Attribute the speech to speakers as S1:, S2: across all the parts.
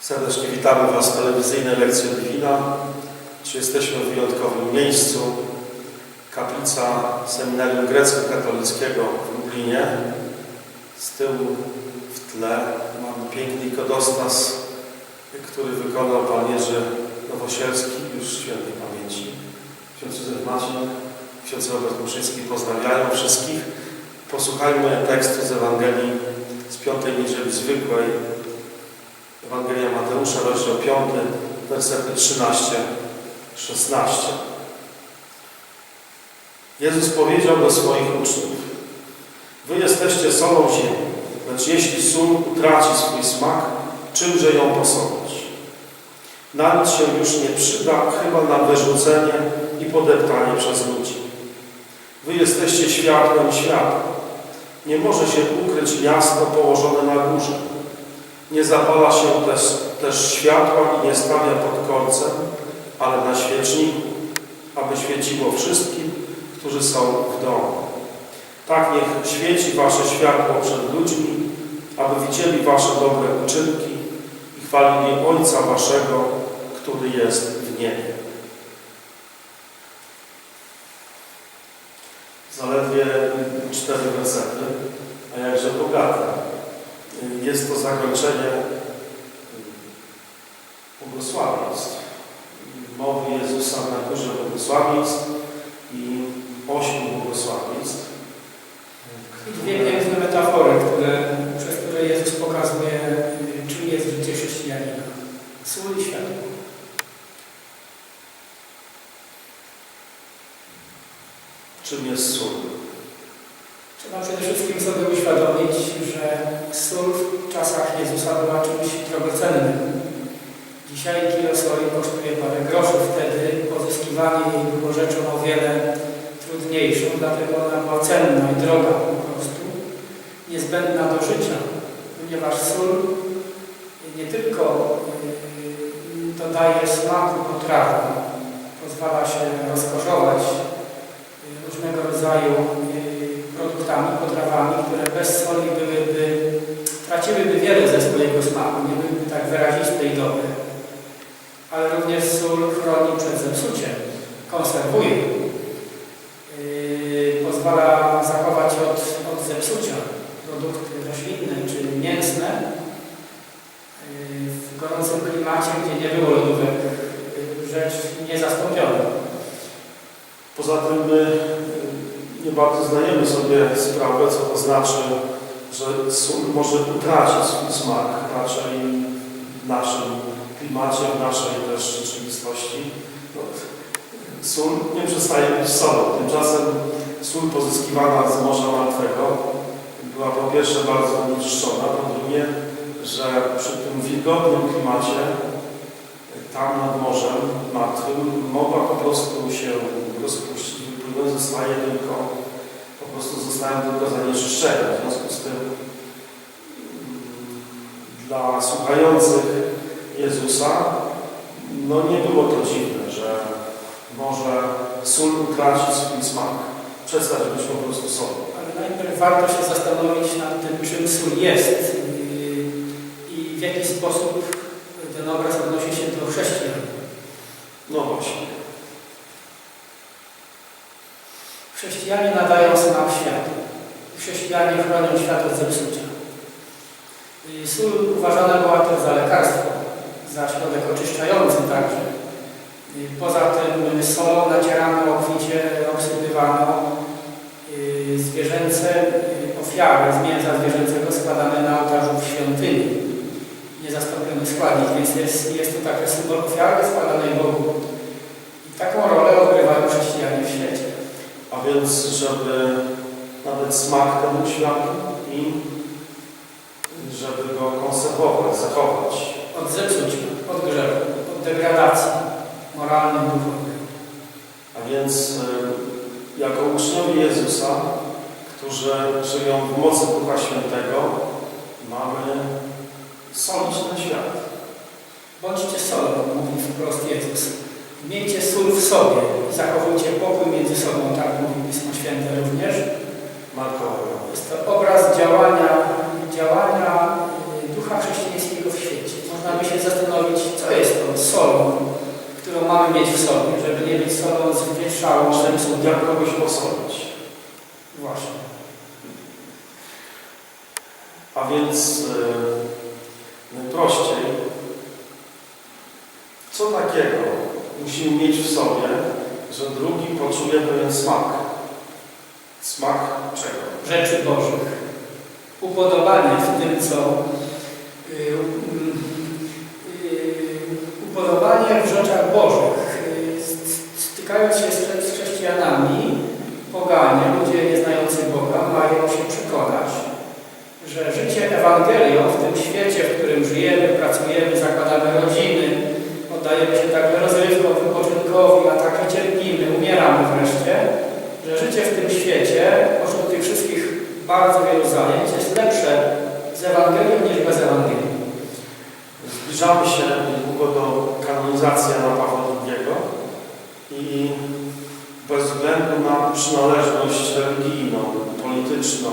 S1: Serdecznie witamy Was w telewizyjnej lekcji Divina. Czy jesteśmy w wyjątkowym miejscu? Kaplica Seminarium Grecko-Katolickiego w Lublinie. Z tyłu w tle mamy piękny ikodostas, który wykonał Pan Jerzy Nowosielski, już świętej pamięci. Ksiądz Józef Maciej, ksiądz Robert Muszyński pozdrawiają wszystkich. Posłuchajmy tekstu z Ewangelii z piątej niedzieli zwykłej. Ewangelia Mateusza, rozdział 5, wersety 13-16. Jezus powiedział do swoich uczniów: Wy jesteście solą ziemi, lecz jeśli sól utraci swój smak, czymże ją posolić? Na nic się już nie przyda, chyba na wyrzucenie i podeptanie przez ludzi. Wy jesteście światłem świata. Nie może się ukryć miasto położone na górze. Nie zapala się też, też światła i nie stawia pod kolcem, ale na świeczniku, aby świeciło wszystkim, którzy są w domu. Tak niech świeci wasze światło przed ludźmi, aby widzieli wasze dobre uczynki i chwalili Ojca waszego, który jest w niebie. Zaledwie cztery wersety, a jakże bogate. Jest to zakończenie błogosławieństw. Mowy Jezusa na górze błogosławieństw i ośmiu błogosławieństw.
S2: I dwie piękne metafory, które, przez które Jezus pokazuje, czym jest życie chrześcijanina. Sól i światło.
S1: Czym jest sól?
S2: Trzeba przede wszystkim sobie uświadomić, że sól w czasach Jezusa była czymś drogocennym. Dzisiaj kilo soli kosztuje parę groszy. Wtedy pozyskiwanie jej było rzeczą o wiele trudniejszą, dlatego ona była cenna i droga po prostu, niezbędna do życia, ponieważ sól nie tylko yy, dodaje smaku potrawom, pozwala się rozkoszować yy, różnego rodzaju produktami, potrawami, które bez soli byłyby, traciłyby wiele ze swojego smaku, nie byłyby tak wyraziste i dobre. Ale również sól chroni przed zepsuciem, konserwuje, yy, pozwala zachować od, od zepsucia produkty roślinne czy mięsne yy, w gorącym klimacie, gdzie nie było lodówek, yy, rzecz niezastąpiona.
S1: Poza tym y, nie bardzo zdajemy sobie sprawę, co to znaczy, że sól może utracić swój smak raczej w naszym klimacie, w naszej też rzeczywistości. No, sól nie przestaje być solą. Tymczasem sól pozyskiwana z Morza Martwego była po pierwsze bardzo oczyszczona, po drugie, że przy tym wilgotnym klimacie tam nad Morzem Martwym mogła po prostu się rozpuścić, zostaje tylko, po prostu zostają tylko zanieczyszczenia. W związku z tym mm, dla słuchających Jezusa no nie było to dziwne, że może sól utracić swój smak, przestać być po prostu solą.
S2: Ale najpierw warto się zastanowić nad tym, czym sól jest i w jaki sposób ten obraz odnosi się do chrześcijan.
S1: No właśnie.
S2: Chrześcijanie nadają smak światu. Chrześcijanie chronią świat od zepsucia. Yy, Sól uważana była też za lekarstwo, za środek oczyszczający także. Yy, Poza tym solą nacierano, obficie obsypywano yy, zwierzęce ofiary z mięsa zwierzęcego składane na ołtarzu w świątyni. Niezastąpiony składnik, więc jest, jest to taki symbol ofiary składanej Bogu. I taką rolę odgrywają chrześcijanie.
S1: A więc, żeby nadać smak temu światu i żeby go konserwować, zachować.
S2: Od zepsucia, od grzechu, od degradacji moralnej, duchowej.
S1: A więc y, jako uczniowie Jezusa, którzy żyją w mocy Ducha Świętego, mamy solić ten świat.
S2: Bądźcie solą, mówi wprost Jezus. Miejcie sól w sobie zachowujcie pokój między sobą, tak mówi Pismo Święte również.
S1: Markowe.
S2: Jest to obraz działania, działania y, ducha chrześcijańskiego w świecie. Można by się zastanowić, mieć w sobie, żeby nie być solą zwietrzałą,
S1: Czyli jak kogoś posolić.
S2: Właśnie.
S1: A więc yy, najprościej, co takiego musimy mieć w sobie, że drugi poczuje pewien smak? Smak czego?
S2: Rzeczy Bożych. Upodobanie w tym, co y, y, upodobanie w rzeczach Bożych. Y, st- Stykając się z, chrze- z chrześcijanami, poganie, ludzie nieznający Boga, mają się przekonać, że życie Ewangelią w tym świecie, w którym żyjemy, pracujemy, zakładamy rodziny, oddajemy się także rozrywkom, wypoczynkowi, a także cierpimy, umieramy wreszcie, że życie w tym świecie, pośród tych wszystkich bardzo wielu zajęć, jest lepsze z Ewangelią niż bez Ewangelii.
S1: Zbliżamy się niedługo do kanonizacji Jana Pawła II i bez względu na przynależność religijną, polityczną,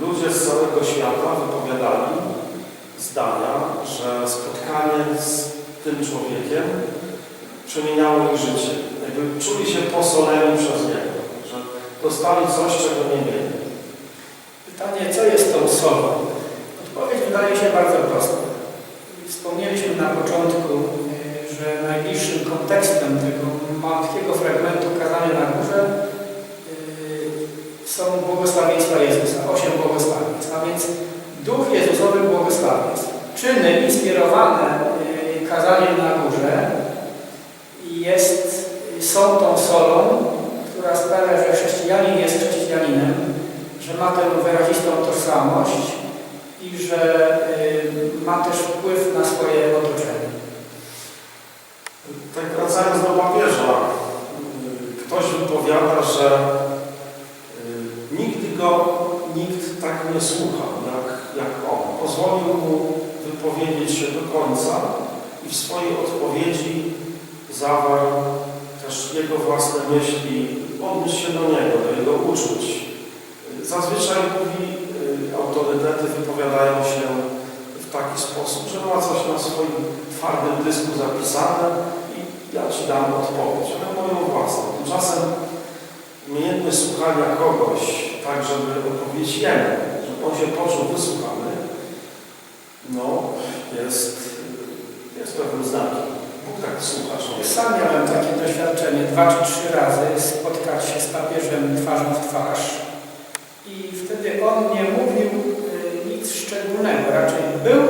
S1: ludzie z całego świata wypowiadali zdania, że spotkanie z tym człowiekiem przemieniało ich życie. Jakby czuli się posoleni przez niego, że dostali coś, czego nie mieli.
S2: Pytanie, co jest tą solą? Odpowiedź wydaje się bardzo prosta. Wspomnieliśmy na początku, y, że najbliższym kontekstem tego malutkiego fragmentu kazania na górze y, są błogosławieństwa Jezusa, osiem błogosławieństw, a więc duch Jezusowych błogosławieństw. Czyny inspirowane y, kazaniem na górze jest, są tą solą, która sprawia, że chrześcijanin jest chrześcijaninem, że ma tę wyrazistą tożsamość i że y, ma też wpływ na swoje otoczenie.
S1: Tak wracając do papieża, ktoś wypowiada, że y, nigdy go nikt tak nie słuchał jak, jak on. Pozwolił mu wypowiedzieć się do końca i w swojej odpowiedzi zawarł też jego własne myśli, odniósł się do niego, do jego uczuć. Zazwyczaj mówi, y, autorytety wypowiadają się w taki sposób, że ma coś na swoim twardym dysku zapisane i ja Ci dam odpowiedź, ale moją własną. Tymczasem umiejętność słuchania kogoś, tak żeby odpowiedzieć jemu, żeby on się poczuł wysłuchany, no jest, jest pewnym znakiem. Tak słucha człowieka.
S2: Sam miałem takie doświadczenie dwa czy trzy razy spotkać się z papieżem twarzą w twarz i wtedy on nie mówił y, nic szczególnego, raczej był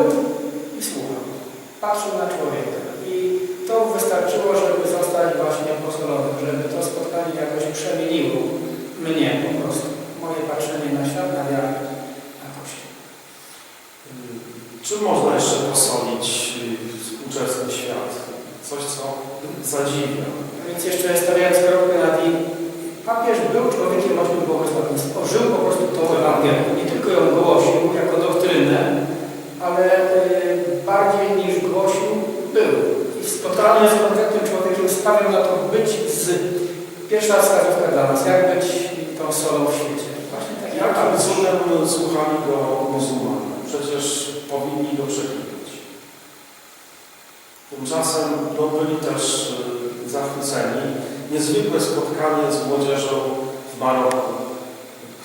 S2: i słuchał. Patrzył na człowieka i to wystarczyło, żeby zostać właśnie apostolowym, żeby to spotkanie jakoś przemieniło mnie po prostu, moje patrzenie na świat, na wiarę, na Kościół.
S1: Czym można jeszcze posolić? Coś, co zadziwia.
S2: A Więc jeszcze stawiając kropkę nad i, papież był człowiekiem ośmiu błogosławieństw. Żył po prostu tą Ewangelię. Nie tylko ją głosił jako doktrynę, ale y, bardziej niż głosił, był. I w spotkaniu z konkretnym człowiekiem stawiał na to być z pierwsza wskazówka dla nas, jak być tą solą w świecie. Właśnie tak jak
S1: Jakim cudem słuchali go muzułmanie? Przecież powinni go przeklinać. Tymczasem no, byli też y, zachwyceni. Niezwykłe spotkanie z młodzieżą w Maroku,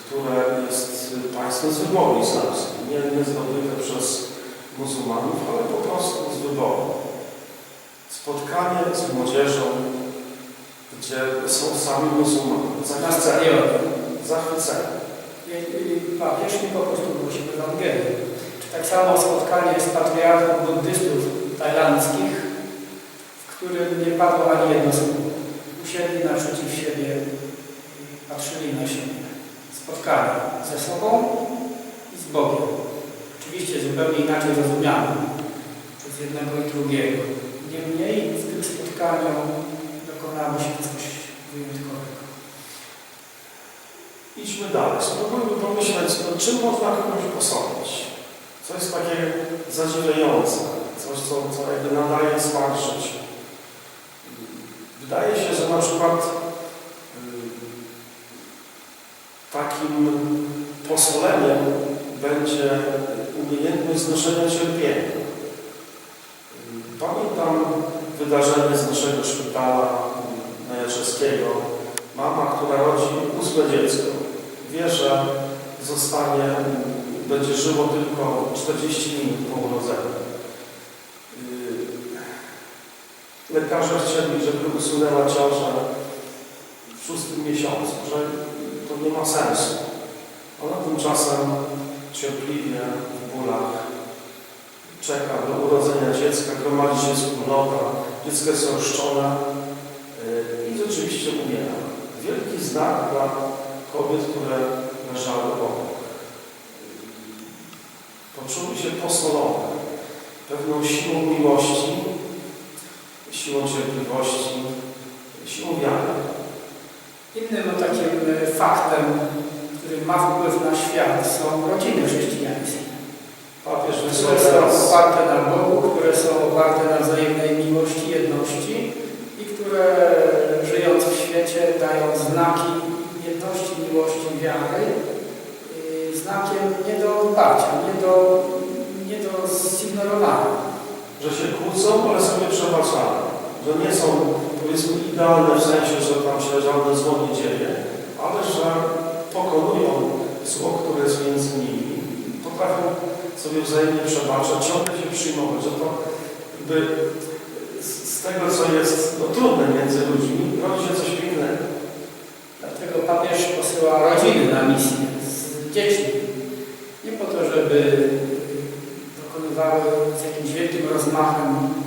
S1: które jest y, państwem z wyboru islamskim. Nie, nie zdobyte przez muzułmanów, ale po prostu z wyboru. Spotkanie z młodzieżą, gdzie są sami muzułmanie. Zachwyceni. Zachwyceni.
S2: Papież mi po prostu głosił Ewangelię. Tak samo spotkanie z patriarchą buddystów tajlandzkich, którym nie padło ani jedno słowo. Usiedli naprzeciw siebie patrzyli na siebie. Spotkanie ze sobą i z Bogiem. Oczywiście zupełnie inaczej rozumiane przez jednego i drugiego. Niemniej w tym spotkaniu dokonało się coś wyjątkowego.
S1: Idźmy dalej. Spróbujmy pomyśleć, no, czym można kogoś posolić. Co jest takie zadziwiające, coś, co, co jakby nadaje smak życiu. Wydaje się, że na przykład y, takim posoleniem będzie umiejętność znoszenia cierpienia. Y, Pamiętam wydarzenie z naszego szpitala mm, Jaczewskiego. Mama, która rodzi ósme dziecko, wie, że zostanie, mm, będzie żyło tylko 40 minut po urodzeniu. Lekarze chcieli, żeby usunęła ciążę w szóstym miesiącu, że to nie ma sensu. Ona tymczasem cierpliwie w bólach czeka do urodzenia dziecka, gromadzi się wspólnota, dziecko jest oszczone yy, i rzeczywiście umiera. Wielki znak dla kobiet, które leżały obok. Poczuły się posolone pewną siłą miłości, siłą cierpliwości, siłą wiary.
S2: Innym no, takim e, faktem, który ma wpływ na świat, są rodziny chrześcijańskie.
S1: Papież
S2: które są oparte na Bogu, które są oparte na wzajemnej miłości, jedności i które żyjąc w świecie dają znaki jedności, miłości, wiary, znakiem nie do odparcia, nie do, nie do zignorowania.
S1: że się kłócą, ale sobie przebaczają. Że nie są, powiedzmy, idealne w sensie, że tam się żadne zło nie dzieje, ale że pokonują zło, które jest między nimi. Potrafią sobie wzajemnie przebaczać, ciągle się przyjmować, że to by z tego, co jest no, trudne między ludźmi, rodzi się coś pięknego.
S2: Dlatego papież posyła rodziny na misję z dziećmi. Nie po to, żeby dokonywały z jakimś wielkim rozmachem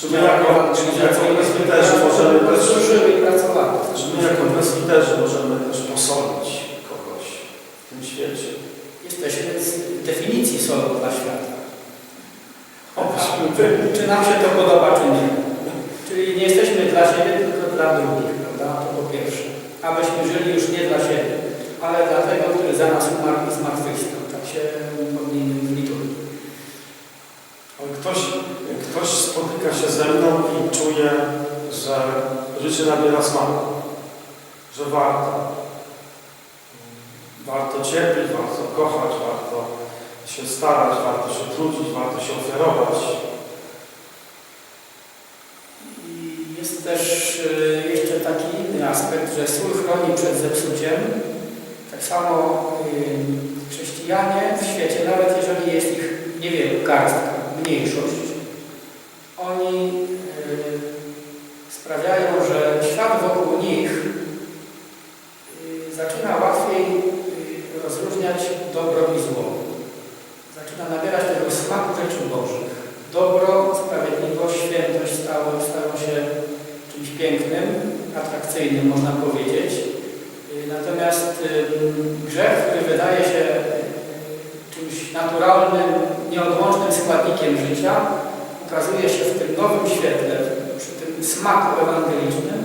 S1: Czy my jako, czy my jako presbiterzy możemy też,
S2: i pracowały.
S1: czy my jako presbiterzy możemy też posolić kogoś w tym świecie.
S2: Jesteśmy z definicji solą dla świata.
S1: Obyśmy byli.
S2: Czy nam się to podoba, czy nie. Czyli nie jesteśmy dla siebie, tylko dla drugich, prawda? To po pierwsze. Abyśmy żyli już nie dla siebie, ale dla tego, który za nas umarł i zmartwychwstał. Tak się modlimy w liturgii.
S1: Ale ktoś, ktoś spotyka się ze mną i czuje, że życie nabiera smaku, że warto. Warto cierpieć, warto kochać, warto się starać, warto się trudzić, warto się ofiarować.
S2: I jest też y, jeszcze taki inny aspekt, że sól chroni przed zepsuciem. Tak samo y, chrześcijanie w świecie, nawet jeżeli jest ich niewielu, garstka, mniejszość, oni y, sprawiają, że świat wokół nich y, zaczyna łatwiej y, rozróżniać dobro i zło. Zaczyna nabierać tego smaku rzeczy Bożych. Dobro, sprawiedliwość, świętość stały, stają się czymś pięknym, atrakcyjnym, można powiedzieć. Y, Natomiast y, grzech, który wydaje się czymś naturalnym, nieodłącznym składnikiem życia, ukazuje się w tym nowym świetle, przy tym smaku ewangelicznym,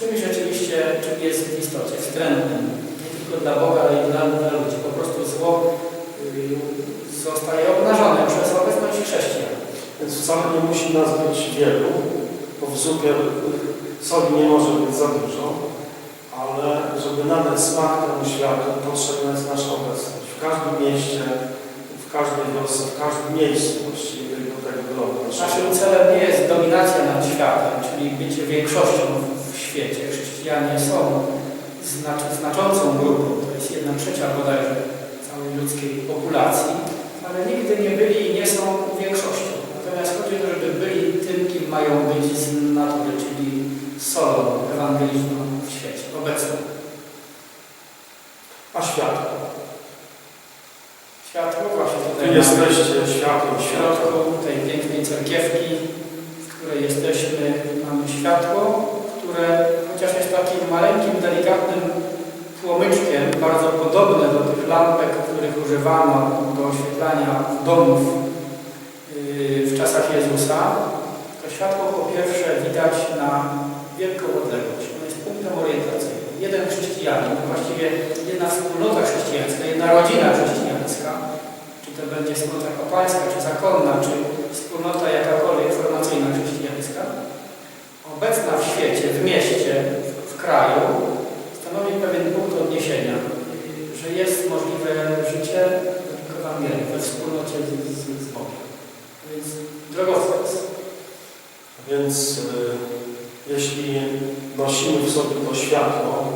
S2: czymś rzeczywiście, czym jest w istocie wstrętnym. Nie tylko dla Boga, ale i dla, dla ludzi. Po prostu zło y, zostaje obnażone przez obecność chrześcijan.
S1: Więc wcale nie musi nas być wielu, bo w zupie soli nie może być za dużo, ale żeby nadać smak temu światu, potrzebna jest nasza obecność. W każdym mieście, w każdej wiosce, w każdym miejscu właściwie tego, tego globu.
S2: Naszym celem nie jest dominacja nad światem, czyli bycie większością w świecie. Chrześcijanie są znaczącą grupą, to jest jedna trzecia bodajże całej ludzkiej populacji, ale nigdy nie byli i nie są większością. Natomiast chodzi o to, żeby byli tym, kim mają być z natury, czyli solą ewangeliczną obecną.
S1: A światło.
S2: Światło właśnie tutaj
S1: jesteście światłem
S2: W środku tej pięknej cerkiewki, w której jesteśmy, mamy światło, które chociaż jest takim maleńkim, delikatnym płomyczkiem, bardzo podobne do tych lampek, których używano do oświetlania domów yy, w czasach Jezusa, to światło po pierwsze widać na wielką odległość. Ono jest punktem orientacyjnym. Jeden chrześcijanin, właściwie jedna wspólnota chrześcijańska, jedna rodzina chrześcijańska, czy to będzie wspólnota kapłańska, czy zakonna, czy wspólnota jakakolwiek formacyjna chrześcijańska, obecna w świecie, w mieście, w, w kraju, stanowi pewien punkt odniesienia, że jest możliwe życie według Ewangelii, we wspólnocie z, z, z Bogiem. Więc drogowskaz.
S1: Więc y, jeśli nosimy w sobie to światło,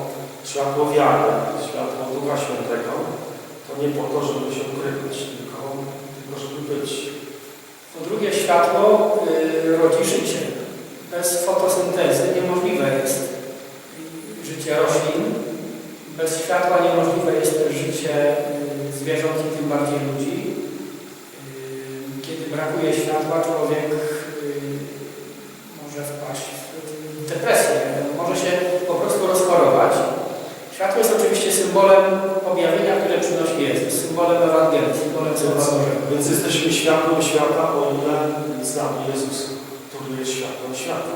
S1: światło wiary, światło Ducha Świętego, to nie po to, żeby się ukrywać, tylko, tylko żeby być.
S2: Po drugie, światło y, rodzi życie. Bez fotosyntezy niemożliwe jest życie roślin. Bez światła niemożliwe jest też życie y, zwierząt i tym bardziej ludzi. Y, Kiedy brakuje światła, człowiek y, może wpaść w depresję, może się po prostu rozchorować. Światło jest oczywiście symbolem objawienia, które przynosi Jezus, symbolem Ewangelii, symbolem Słowa Bożego.
S1: Więc jesteśmy światłem świata, o ile znamy Jezusa, który jest światłem świata.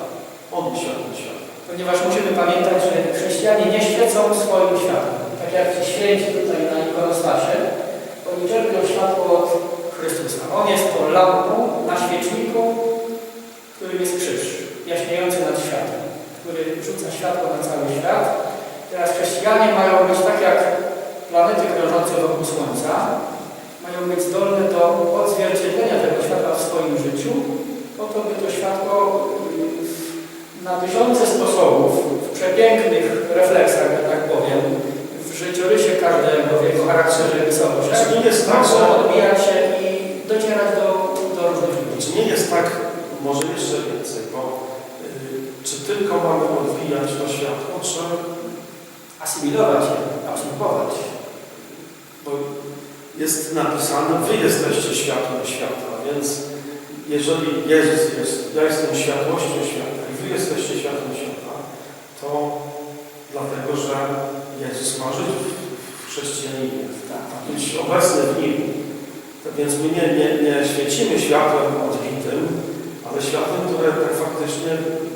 S1: On jest światłem świata.
S2: Ponieważ musimy pamiętać, że chrześcijanie nie świecą swoim światłem. Tak jak ci święci tutaj na ikonostasie, oni czerpią światło od Chrystusa. On jest tą lampą na świeczniku, którym jest krzyż, jaśniejący nad światem, który rzuca światło na cały świat. Teraz chrześcijanie mają być tak jak planety krążące wokół Słońca, mają być zdolne do odzwierciedlenia tego światła w swoim życiu, po to, by to światło y, na tysiące sposobów, w przepięknych refleksach, że tak powiem, w życiorysie każdego, w jego charakterze i
S1: Czy
S2: sobie,
S1: nie jest tak,
S2: mogło odbijać się i docierać do, do różnych ludzi.
S1: Czy nie jest tak, może jeszcze więcej, bo y, czy tylko mamy odbijać to światło, czy
S2: Asymilować absorbować.
S1: bo jest napisane, wy jesteście światłem świata, więc jeżeli Jezus jest, ja jestem światłością świata i wy jesteście światłem świata, to dlatego, że Jezus ma żyć w- chrześcijaninie,
S2: Tak.
S1: być obecny w nim. Więc my nie, nie, nie świecimy światłem odbitym, ale światłem, które tak faktycznie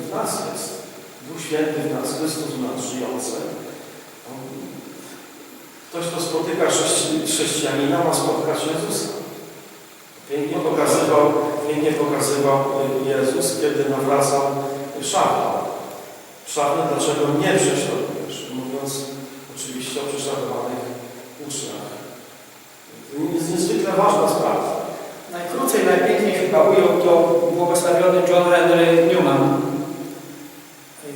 S1: w nas jest. Duch Święty w nas, Chrystus w nas żyjący. Ktoś, kto spotyka chrześci- chrześcijanina, ma spotkać Jezusa. Pięknie pokazywał, pięknie pokazywał y, Jezus, kiedy nawracał Szawla. Szawle, dlaczego nie prześladujesz? Mówiąc oczywiście o prześladowanych uczniach. To jest niezwykle ważna sprawa.
S2: Najkrócej, najpiękniej chyba ujął to błogosławiony John Henry Newman,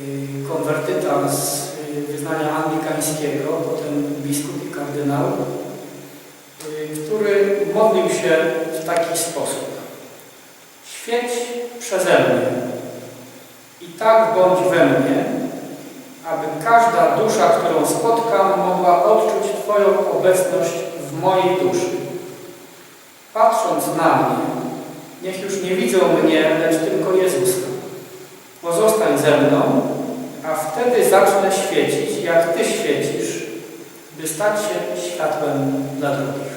S2: yy, konwertyta z yy, wyznania anglikańskiego, potem biskup i kardynał, yy, który modlił się w taki sposób. Świeć przeze mnie i tak bądź we mnie, aby każda dusza, którą spotkam, mogła odczuć Twoją obecność w mojej duszy. Patrząc na mnie, niech już nie widzą mnie, lecz tylko Jezusa. Pozostań ze mną, a wtedy zacznę świecić, jak Ty świecisz, by stać się światłem dla drugich.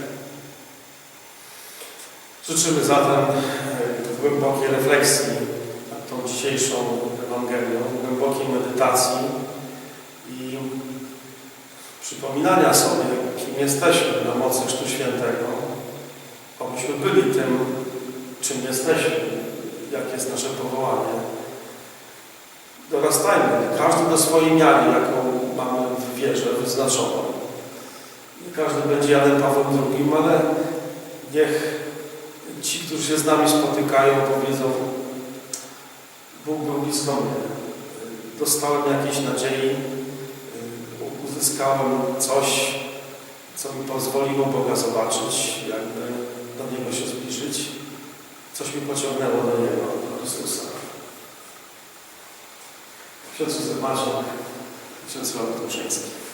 S1: Życzymy zatem e, głębokiej refleksji nad tą dzisiejszą Ewangelią, głębokiej medytacji i przypominania sobie, kim jesteśmy na mocy Chrztu Świętego, abyśmy byli tym, czym jesteśmy, jakie jest nasze powołanie. Każdy do swojej miary, jaką mamy w wierze wyznaczoną. Każdy będzie Janem Pawłem II, ale niech ci, którzy się z nami spotykają, powiedzą Bóg był blisko mnie. Dostałem jakiejś nadziei, uzyskałem coś, co mi pozwoliło Boga zobaczyć, jakby do Niego się zbliżyć. Coś mi pociągnęło do Niego, do Chrystusa. Ksiądz Józef Maciek, ksiądz.